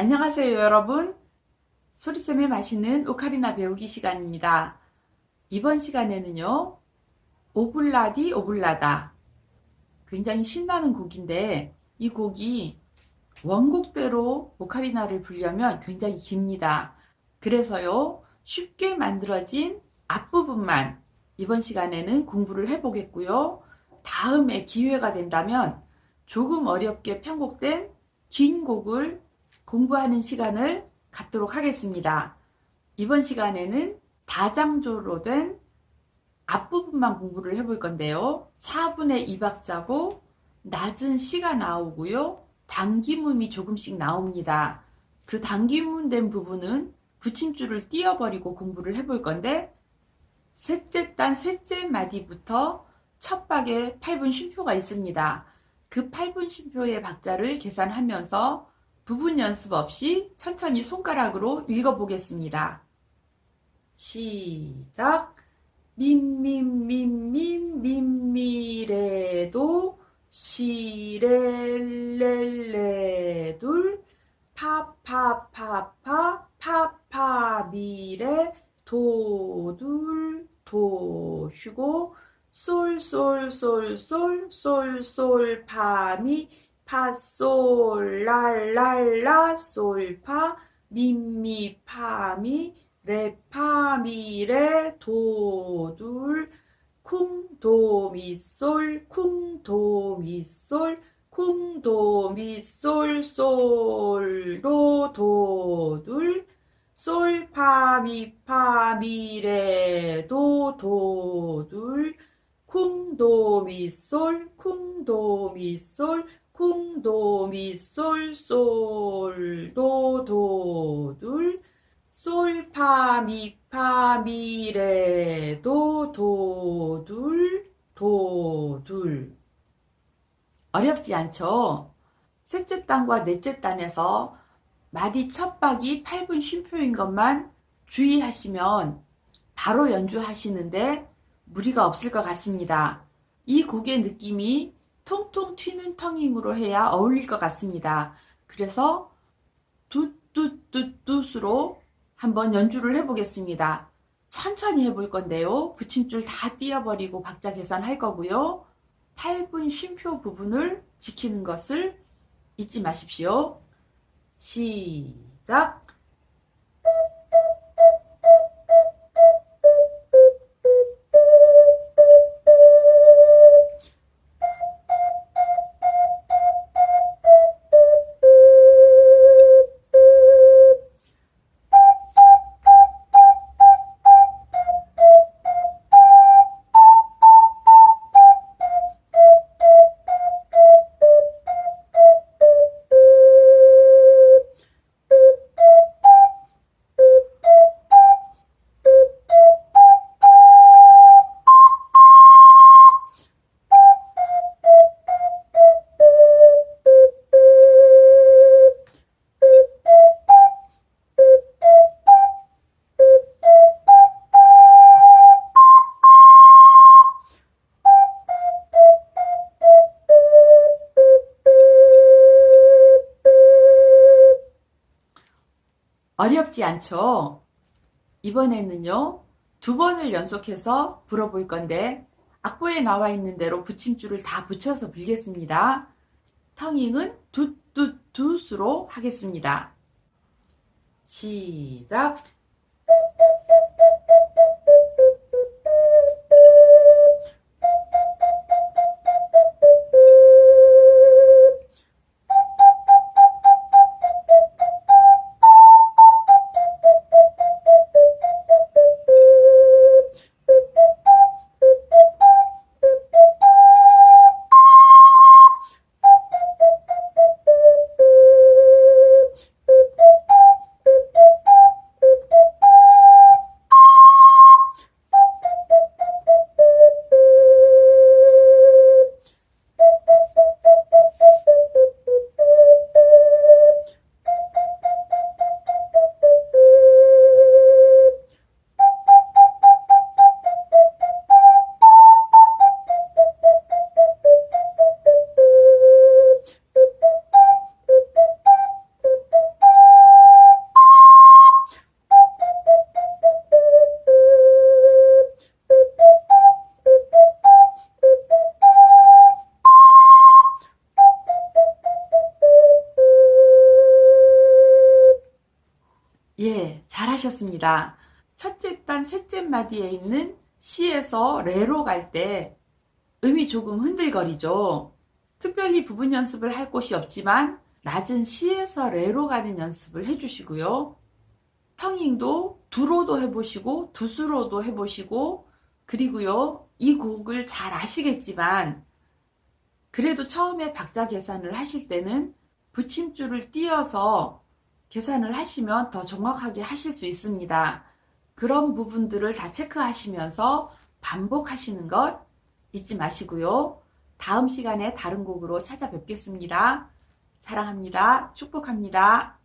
안녕하세요, 여러분. 소리쌤의 맛있는 오카리나 배우기 시간입니다. 이번 시간에는요, 오블라디 오블라다. 굉장히 신나는 곡인데, 이 곡이 원곡대로 오카리나를 부르려면 굉장히 깁니다. 그래서요, 쉽게 만들어진 앞부분만 이번 시간에는 공부를 해보겠고요. 다음에 기회가 된다면 조금 어렵게 편곡된 긴 곡을 공부하는 시간을 갖도록 하겠습니다. 이번 시간에는 다장조로 된 앞부분만 공부를 해볼 건데요. 4분의 2박자고 낮은 시가 나오고요. 단기문이 조금씩 나옵니다. 그 단기문 된 부분은 붙임줄을 띄어버리고 공부를 해볼 건데 셋째 단 셋째 마디부터 첫 박에 8분 쉼표가 있습니다. 그 8분 쉼표의 박자를 계산하면서 부분 연습 없이 천천히 손가락으로 읽어보겠습니다. 시작. 민민민민 민미래도 시렐렐레 둘 파파파파 파파미레 도둘 도 쉬고 솔솔솔솔 솔솔 파미 파솔 랄랄라 솔파 미미 파미 레파미레 도둘 쿵도미솔 쿵도미솔 쿵도미솔 솔도 도둘 솔파미파미레 도 도둘 쿵도미솔 쿵도미솔 쿵도미 솔 솔 도 도 둘 솔 파 미 파 미 레 도 도 둘 도 둘 어렵지 않죠? 셋째 단과 넷째 단에서 마디 첫 박이 8분 쉼표인 것만 주의하시면 바로 연주하시는데 무리가 없을 것 같습니다. 이 곡의 느낌이 통통 튀는 텅잉으로 해야 어울릴 것 같습니다. 그래서 뚜뚜뚜뚜스로 한번 연주를 해보겠습니다. 천천히 해볼 건데요. 붙임줄 다 띄어버리고 박자 계산할 거고요. 8분 쉼표 부분을 지키는 것을 잊지 마십시오. 시작. 어렵지 않죠? 이번에는요, 두 번을 연속해서 불어볼 건데, 악보에 나와 있는 대로 붙임줄을 다 붙여서 불겠습니다. 텅잉은 두 두 두수로 하겠습니다. 시작. 예, 잘하셨습니다. 첫째 단, 셋째 마디에 있는 시에서 레로 갈 때 음이 조금 흔들거리죠. 특별히 부분 연습을 할 곳이 없지만 낮은 시에서 레로 가는 연습을 해주시고요. 텅잉도 두로도 해보시고 두수로도 해보시고 그리고요 이 곡을 잘 아시겠지만 그래도 처음에 박자 계산을 하실 때는 붙임줄을 띄어서 계산을 하시면 더 정확하게 하실 수 있습니다. 그런 부분들을 다 체크하시면서 반복하시는 것 잊지 마시고요. 다음 시간에 다른 곡으로 찾아뵙겠습니다. 사랑합니다. 축복합니다.